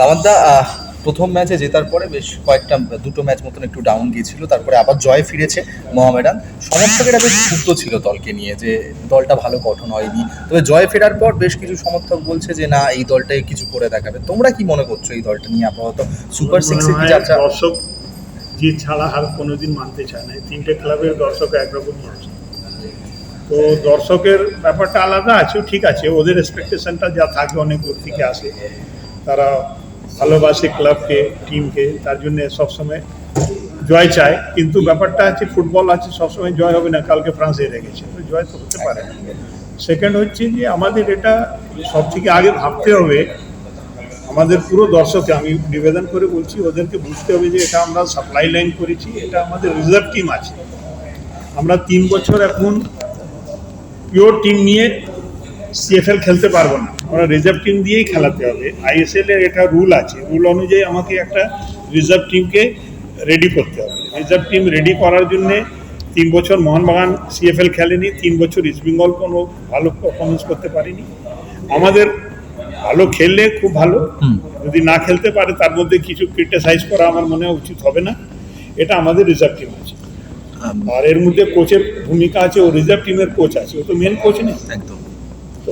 আহ, প্রথম ম্যাচে জেতার পরে বেশ কয়েকটা দুটো ম্যাচ মতন একটু ডাউন গিয়েছিল তারপরে আবার জয় ফিরেছে মোহামেডান। সমর্থকেরা বেশ ক্ষুব্ধ ছিল দলকে নিয়ে যে দলটা ভালো গঠন হয়নি। তবে জয় ফেরার পর বেশ কিছু সমর্থক বলছে যে না এই দলটাই কিছু করে দেখাবে। তোমরা কি মনে করছ এই দলটা নিয়ে আপাতত? সুপার সিক্সে কি যাত্রা দর্শক যে ছাড়া হার কোনোদিন মানতে চায় না। এই তিনটে ক্লাবের দর্শক একরকম তো দর্শকের ব্যাপারটা আলাদা আছে ঠিক আছে। ওদের এক্সপেকটেশনটা যা থাকে অনেক দূর থেকে আসে। তারা ভালোবাসে ক্লাবকে, টিমকে, তার জন্য সবসময় জয় চায়। কিন্তু ব্যাপারটা আছে ফুটবল আছে, সবসময় জয় হবে না, কালকে ফ্রান্স হেরে গেছে। তো জয় তো হতে পারে। না সেকেন্ড হচ্ছে যে আমাদের এটা সব থেকে আগে ভাবতে হবে, আমাদের পুরো দর্শককে, আমি নিবেদন করে বলছি, ওদেরকে বুঝতে হবে যে এটা আমরা সাপ্লাই লাইন করেছি, এটা আমাদের রিজার্ভ টিম আছে। আমরা তিন বছর এখন পিওর টিম নিয়ে সিএফএল খেলতে পারব না। আমরা রিজার্ভ টিম দিয়েই খেলাতে হবে। আইএসএল এর এটা রুল আছে। রুল অনুযায়ী আমাকে একটা রিজার্ভ টিমকে রেডি করতে হবে। রিজার্ভ টিম রেডি করার জন্যে তিন বছর মোহনবাগান সিএফএল খেলেনি তিন বছর ইস্টবেঙ্গল কোনো ভালো পারফরমেন্স করতে পারেনি। আমাদের ভালো খেললে খুব ভালো। যদি না খেলতে পারে তার মধ্যে কিছু ক্রিটিসাইজ করা আমার মনে হয় উচিত হবে না। এটা আমাদের রিজার্ভ টিম আছে। আর এর মধ্যে কোচের ভূমিকা আছে ও রিজার্ভ টিমের কোচ আছে। ও তো মেন কোচ নেই? একদম।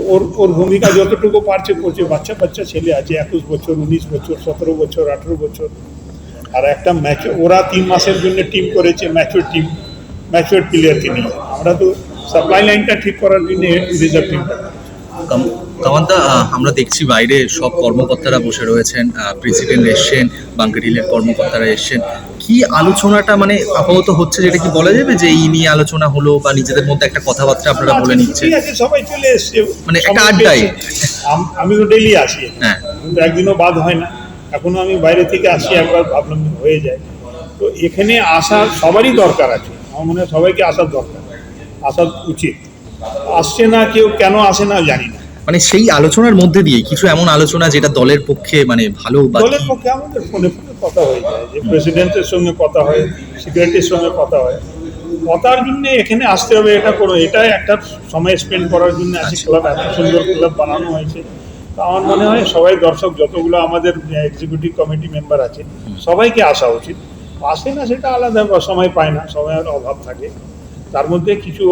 ওর ওর ভূমিকা যতটুকু পারছে করছে, বাচ্চা বাচ্চা ছেলে আছে, একুশ বছর, উনিশ বছর, সতেরো বছর, আঠেরো বছর। আর একটা ম্যাচ ওরা তিন মাসের জন্য টিম করেছে ম্যাচুর টিম ম্যাচুর প্লেয়ারকে নিয়ে আমরা তো সাপ্লাই লাইনটা ঠিক করার জন্য রিজার্ভ টিমটা কাম- কামান্তা আমরা দেখছি বাইরে সব কর্মকর্তারা বসে রয়েছেন প্রেসিডেন্ট এসছেন বাংকার হিলের কর্মকর্তারা এসছেন। কি আলোচনাটা মানে আপাতত হচ্ছে যেটা কি বলা যাবে যে এই নিয়ে আলোচনা হলো বা নিজেদের মধ্যে একটা কথাবার্তা আপনারা বলে নিচ্ছেন? ঠিক আছে সবাই চলে এসছে। মানে একটা আড্ডায়। আমি তো ডেলি আসি। হ্যাঁ। কিন্তু একদিনও বাদ হয় না। এখনও আমি বাইরে থেকে আসি একবার ভাবলাম হয়ে যায়। তো এখানে আসার সবারই দরকার আছে। আমার মনে হয় সবাইকে আসার দরকার। আসা উচিত। আসছে না কেউ কেন আসে না জানি না। মানে সেই আলোচনার মধ্যে দিয়ে কিছু এমন আলোচনা যেটা দলের পক্ষে মানে ভালো দলের পক্ষে আমাদের ফোনে কথা হয়ে যায় যে প্রেসিডেন্টের সঙ্গে কথা হয় সিকিউরিটির সঙ্গে কথা হয়। কথার জন্য এখানে আসতে হবে এটা কোনো এটাই একটা সময় স্পেন্ড করার জন্য আছে ক্লাব এত সুন্দর ক্লাব বানানো হয়েছে। তো আমার মনে হয় সবাই দর্শক যতগুলো আমাদের এক্সিকিউটিভ কমিটি মেম্বার আছে সবাইকে আসা উচিত। আসে না সেটা আলাদা সময় পায় না সময়ের অভাব থাকে। তার মধ্যে কিছু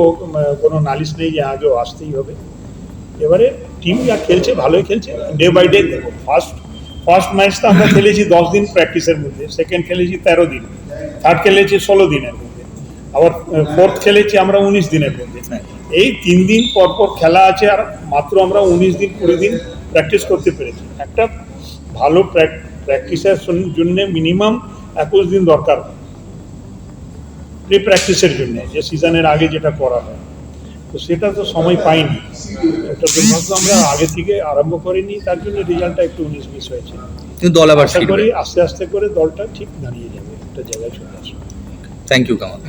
কোনো নালিশ নেই যে আজও আসতেই হবে। এবারে টিম যা খেলছে ভালোই খেলছে ডে বাই ডে দেখো ফার্স্ট ফার্স্ট ম্যাচটা আমরা খেলেছি দশ দিন প্র্যাকটিসের মধ্যে সেকেন্ড খেলেছি তেরো দিন থার্ড খেলেছি ষোলো দিনের মধ্যে, আবার ফোর্থ খেলেছি আমরা উনিশ দিনের মধ্যে। এই তিন দিন পর পর খেলা আছে আর মাত্র আমরা উনিশ দিন, কুড়ি দিন প্র্যাকটিস করতে পেরেছি। একটা ভালো প্র্যাকটিসের জন্য মিনিমাম একুশ দিন দরকার। প্রি প্র্যাকটিসের জন্য, যে সিজনের আগে যেটা করা হয়। তো সেটা তো সময় পাইনি। একটা দুর্ভাগ্য আমরা আগে থেকে আরম্ভ করিনি তার জন্য রেজাল্টটা একটু উনিশ বিশ হয়েছে। কিন্তু দল আবার আশা করি আস্তে আস্তে করে দলটা ঠিক দাঁড়িয়ে যাবে একটা জায়গায় চলে আসবে। Thank you Kamal